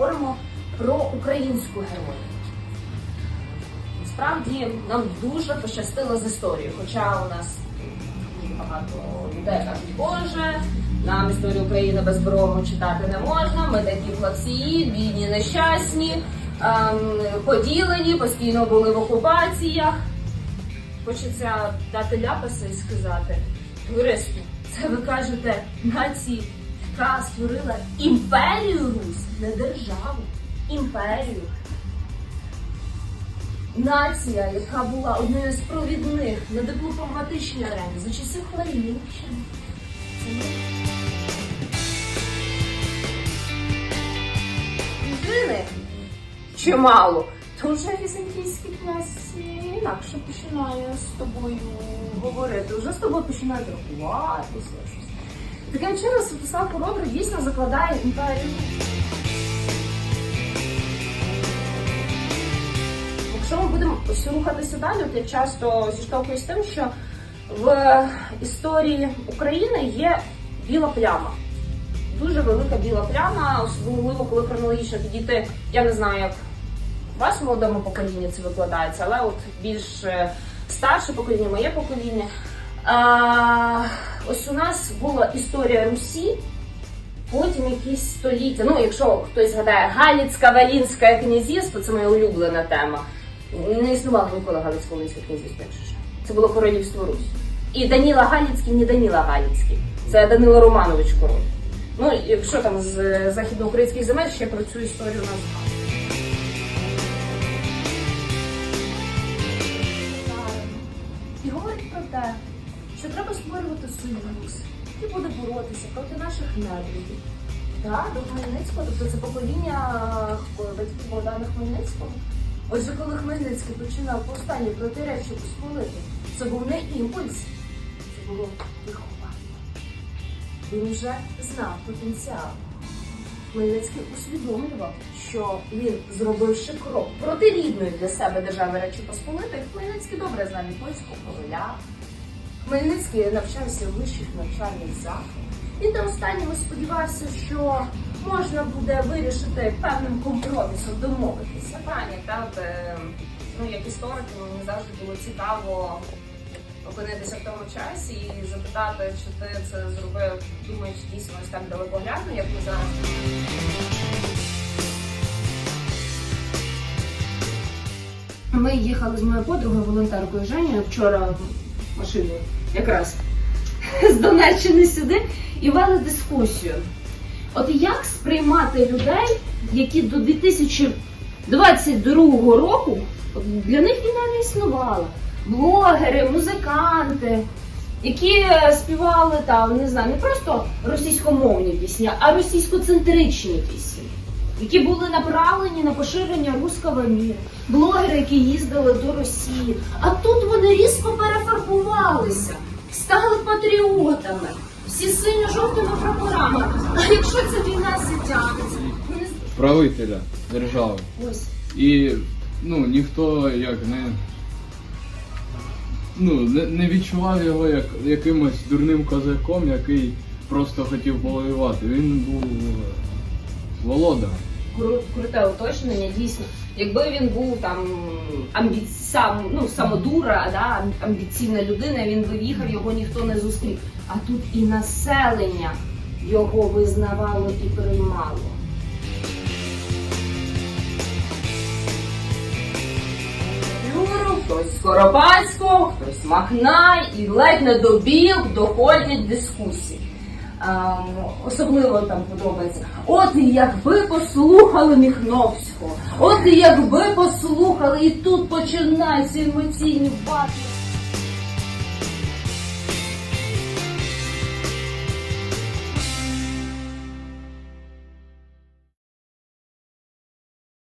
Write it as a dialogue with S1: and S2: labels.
S1: поговоримо про українську героїню. Насправді нам дуже пощастило з історією, хоча у нас багато людей кажуть, Боже, нам історію України без брому читати не можна. Ми такі хлопці, бідні, нещасні, ем, поділені, постійно були в окупаціях. Хочеться дати ляпаса і сказати, туристи, це ви кажете нації, яка створила імперію Не державу, імперію. Нація, яка була однією з провідних на дипломатичній арені за часів Хмельниччини. Дружини чимало. То вже візантійський князь інакше починає з тобою говорити. Вже з тобою починають рахуватися. щось. Таким чином Святослав Хоробрий дійсно закладає імперію. Будемо рухатися далі, то я часто зіштовхуюсь з тим, що в історії України є біла пляма. Дуже велика біла пляма, особливо коли хронологічно підійти. Я не знаю, як у вас в молодому поколінні це викладається, але от більш е, старше покоління, моє покоління. А, ось у нас була історія Русі, потім якісь століття. Ну, якщо хтось згадає Галіцька Валінське князівство, це моя улюблена тема. Не існувало ніколи Галицько-Волинське князівство, якщо що. Це було королівство Русь. І Даніла Галіцький, не Даніла Галіцький. Це Данило Романович король. Ну, якщо там з західноукраїнських земель ще про цю історію у нас. І говорить про те, що треба створювати союз, який буде боротися проти наших недругів. Так, до Хмельницького, тобто це покоління е, батьків Богдана Хмельницького. Отже, коли Хмельницький починав повстання проти Речі Посполити, це був не імпульс, це було виховання. Він вже знав потенціал. Хмельницький усвідомлював, що він, зробивши крок проти рідної для себе держави Речі Посполитої, Хмельницький добре знав і польського короля. Хмельницький навчався в вищих навчальних закладах. Він до останнього сподівався, що можна буде вирішити певним компромісом, домовитися. Пані, та де, ну як історик, мені завжди було цікаво опинитися в тому часі і запитати, чи ти це зробив, думаєш дійсно ось так далекоглядно, як ми зараз. Ми їхали з моєю подругою волонтеркою Женєю вчора машиною якраз з Донеччини сюди і вели дискусію. От як сприймати людей, які до 2022 року для них війна не існувала. Блогери, музиканти, які е, співали там, не знаю, не просто російськомовні пісні, а російськоцентричні пісні, які були направлені на поширення руского міра, блогери, які їздили до Росії. А тут вони різко перефарбувалися, стали патріотами, всі з синьо-жовтими прапорами. А якщо ця війна затягнеться,
S2: правителя держави.
S1: ось.
S2: І ну, ніхто як не, ну, не, не відчував його як якимось дурним козаком, який просто хотів повоювати. Він був е, володарем.
S1: Кру- круте уточнення, дійсно. Якби він був там амбі... сам, ну, самодура, да, амбіційна людина, він би їхав, його ніхто не зустрів. А тут і населення його визнавало і приймало. Хтось Скоропадського, хтось Махнай і ледь не до доходять дискусії. Ем, особливо там подобається. От якби послухали Міхновського, от якби послухали, і тут починаються емоційні батли.